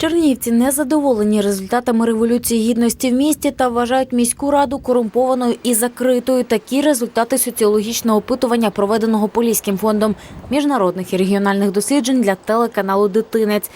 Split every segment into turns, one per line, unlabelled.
Чернігівці не задоволені результатами революції гідності в місті та вважають міську раду корумпованою і закритою. Такі результати соціологічного опитування, проведеного Поліським фондом міжнародних і регіональних досліджень для телеканалу Дитинець.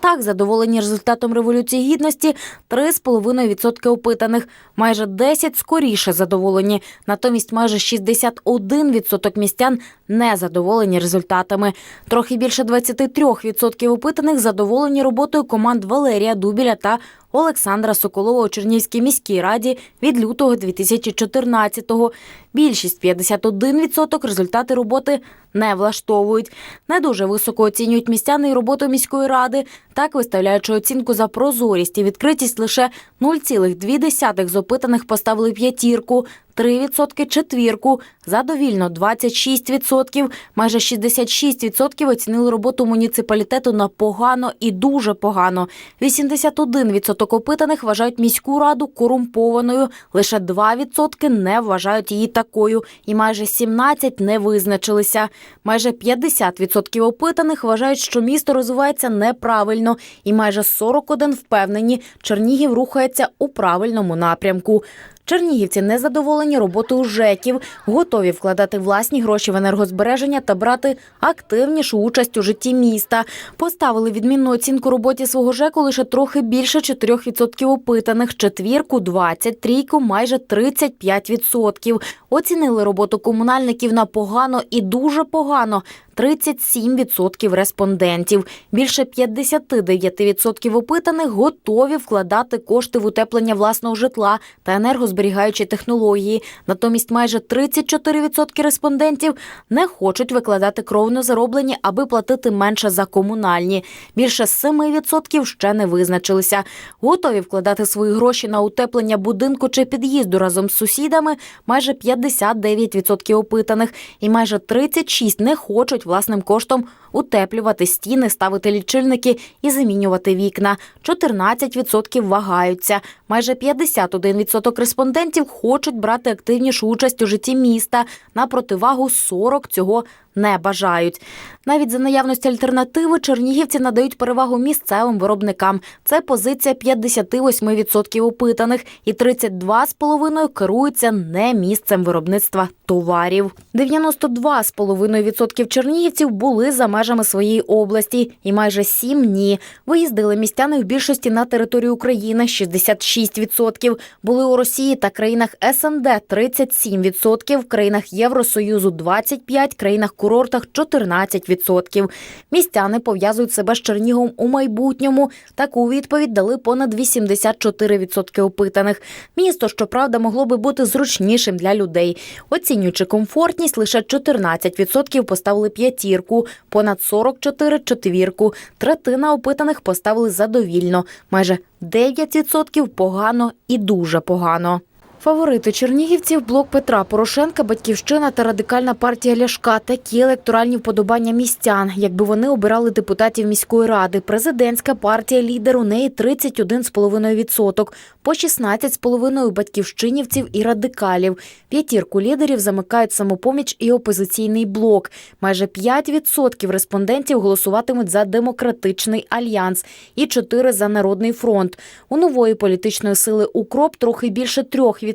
Так, задоволені результатом революції гідності 3,5% опитаних, майже 10 скоріше задоволені. Натомість майже 61% містян не задоволені результатами. Трохи більше 23% опитаних задоволені роботою команд Валерія Дубіля та Олександра Соколова у Чернівській міській раді від лютого 2014-го. Більшість 51% результати роботи не влаштовують. Не дуже високо оцінюють містяни і роботу міської ради, так виставляючи оцінку за прозорість і відкритість лише 0,2 з опитаних поставили п'ятірку. 3% четвірку, задовільно 26%, майже 66% оцінили роботу муніципалітету на погано і дуже погано. 81% опитаних вважають міську раду корумпованою, лише 2% не вважають її такою, і майже 17% не визначилися. Майже 50% опитаних вважають, що місто розвивається неправильно, і майже 41% впевнені, Чернігів рухається у правильному напрямку. Чернігівці не задоволені роботою ЖЕКів, готові вкладати власні гроші в енергозбереження та брати активнішу участь у житті міста. Поставили відмінну оцінку роботі свого ЖЕКу лише трохи більше 4% опитаних, четвірку 20, трійку майже 35%. Оцінили роботу комунальників на погано і дуже погано. 37% респондентів. Більше 59% опитаних готові вкладати кошти в утеплення власного житла та енергозберігаючі технології. Натомість майже 34% респондентів не хочуть викладати кровно зароблені, аби платити менше за комунальні. Більше 7% ще не визначилися. Готові вкладати свої гроші на утеплення будинку чи під'їзду разом з сусідами. Майже 59% опитаних, і майже 36% не хочуть власним коштом утеплювати стіни, ставити лічильники і замінювати вікна. 14% вагаються. Майже 51% респондентів хочуть брати активнішу участь у житті міста. На противагу 40% цього не бажають. Навіть за наявності альтернативи чернігівці надають перевагу місцевим виробникам. Це позиція 58% опитаних, і 32,5% керуються не місцем виробництва товарів. 92,5% чернігівців були за межами своєї області, і майже 7 – ні. Виїздили містяни в більшості на територію України 66%, були у Росії та країнах СНД 37%, в країнах Євросоюзу 25%, країнах курортах 14%. Містяни пов'язують себе з Черніговом у майбутньому. Таку відповідь дали понад 84% опитаних. Місто, щоправда, могло би бути зручнішим для людей. Оцінюючи комфортність, лише 14% поставили п'ятірку, понад 44 – четвірку. Третина опитаних поставили задовільно, майже 9% погано і дуже погано. Фаворити чернігівців блок Петра Порошенка, Батьківщина та радикальна партія Ляшка. Такі електоральні вподобання містян. Якби вони обирали депутатів міської ради. Президентська партія лідер у неї 31,5%, по 16,5% у батьківщинівців і радикалів. П'ятірку лідерів замикають самопоміч і опозиційний блок. Майже 5% респондентів голосуватимуть за демократичний альянс і 4% за народний фронт. У нової політичної сили укроп трохи більше 3%.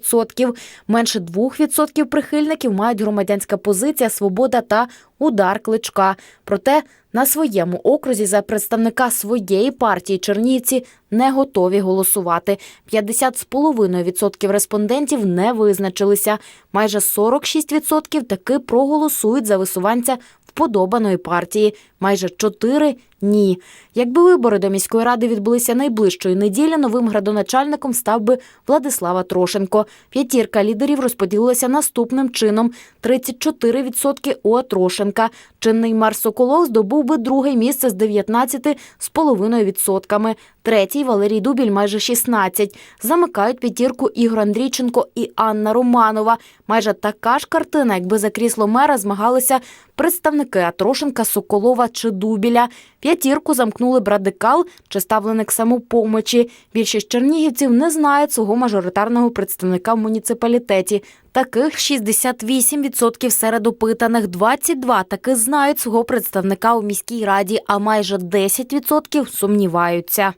Менше 2% прихильників мають громадянська позиція, свобода та удар кличка. Проте на своєму окрузі за представника своєї партії чернігівці не готові голосувати. 50,5% респондентів не визначилися. Майже 46% таки проголосують за висуванця вподобаної партії. Майже 4 – ні. Якби вибори до міської ради відбулися найближчої неділі, новим градоначальником став би Владислава Трошенко. П'ятірка лідерів розподілилася наступним чином: 34% у Трошенка. Чинний Мар Соколов здобув би друге місце з 19,5%. Третій Валерій Дубіль майже 16. Замикають п'ятірку Ігор Андрійченко і Анна Романова. Майже така ж картина, якби за крісло мера змагалися представники Атрошенка, Соколова чи Дубіля. П'ятірку замкнули б радикал чи ставленик самопомочі. Більшість чернігівців не знають свого мажоритарного представника в муніципалітеті. Таких 68% серед опитаних, 22 таки знають свого представника у міській раді, а майже 10% сумніваються.